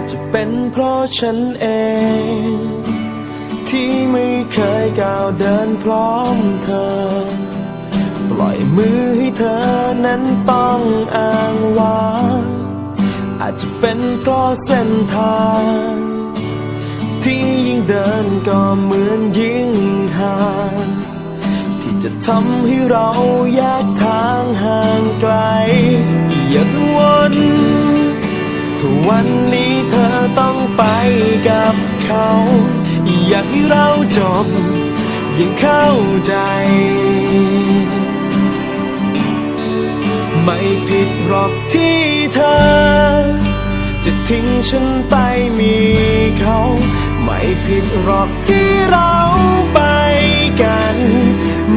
จจะเป็นเพราะฉันเอง ที่ไม่เคยก้าวเดินพร้อมเธอ ปล่อยมือให้เธอนั้นต้องอ้างว้างอาจจะเป็นเพราะเส้นทางที่ยิ่งเดินก็เหมือนยิ่งห่างที่จะทำให้เราแยกทางห่างไกลอย่ากังวลถ้าวันนี้ ไปกับเขา อยากให้เราจบยังเข้าใจ ไม่ผิดหรอกที่เธอ จะทิ้งฉันไปมีเขา ไม่ผิดหรอกที่เราไปกัน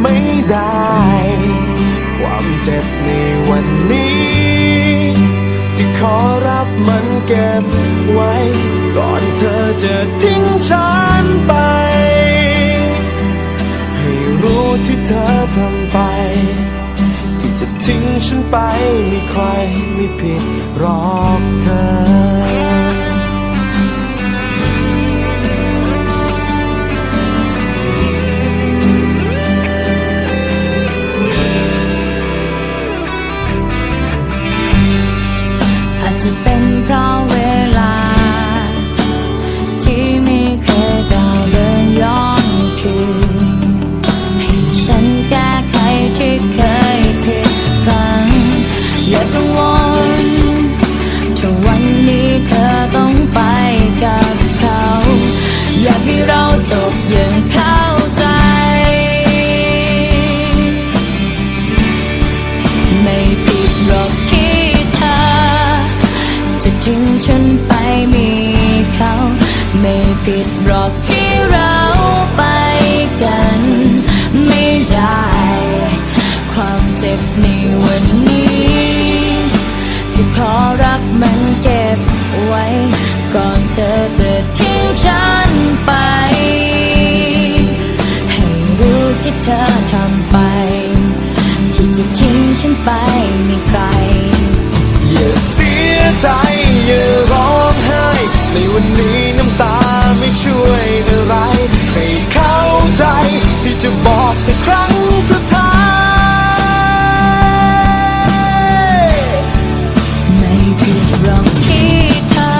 ไม่ได้ ความเจ็บในวันนี้ จะขอ มันเก็บไว้ ก่อนเธอจะทิ้งฉันไป ให้รู้ที่เธอทำไป ที่จะทิ้งฉันไปมีใครไม่ผิดหรอกเธอ จะเป็นเพราะเวลา ที่ไม่เคยก้าวเดินย้อนคืนให้ฉันแก้ไขที่เคยผิดพลังอย่ากังวลถ้าวันนี้เธอต้องไปกับเขา อยากให้เราจบอย่างเข้าใจไม่ผิดหรอกที่ ฉันไปมีเขา ไม่ผิดหรอกที่เราไปกัน ไม่ได้ ความเจ็บในวันนี้ จะขอรักมันเก็บไว้ ก่อนเธอจะทิ้งฉันไป ให้รู้ที่เธอทำไป ที่จะทิ้งฉันไปไมีใครอย่าเสียใจ ในวันนี้น้ำตาไม่ช่วยอะไร ให้เข้าใจที่จะบอกแต่ครั้งสุดท้าย ไม่ผิดหรอกที่เธอ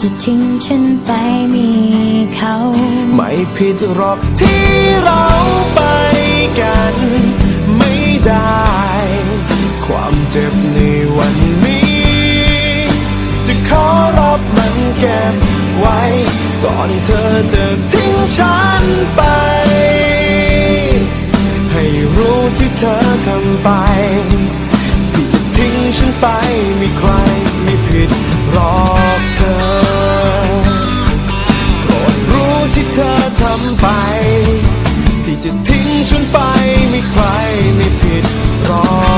จะทิ้งฉันไปมีเขา ไม่ผิดหรอกที่เราไปกัน บมันเก็บไว้ ก่อนเธอจะทิ้งฉันไป ให้รู้ที่เธอทำไป ที่จะทิ้งฉันไปมีใครไม่ผิดหรอกเธอโปรดรู้ที่เธอทำไป ที่จะทิ้งฉันไปมีใครไม่ผิดรอ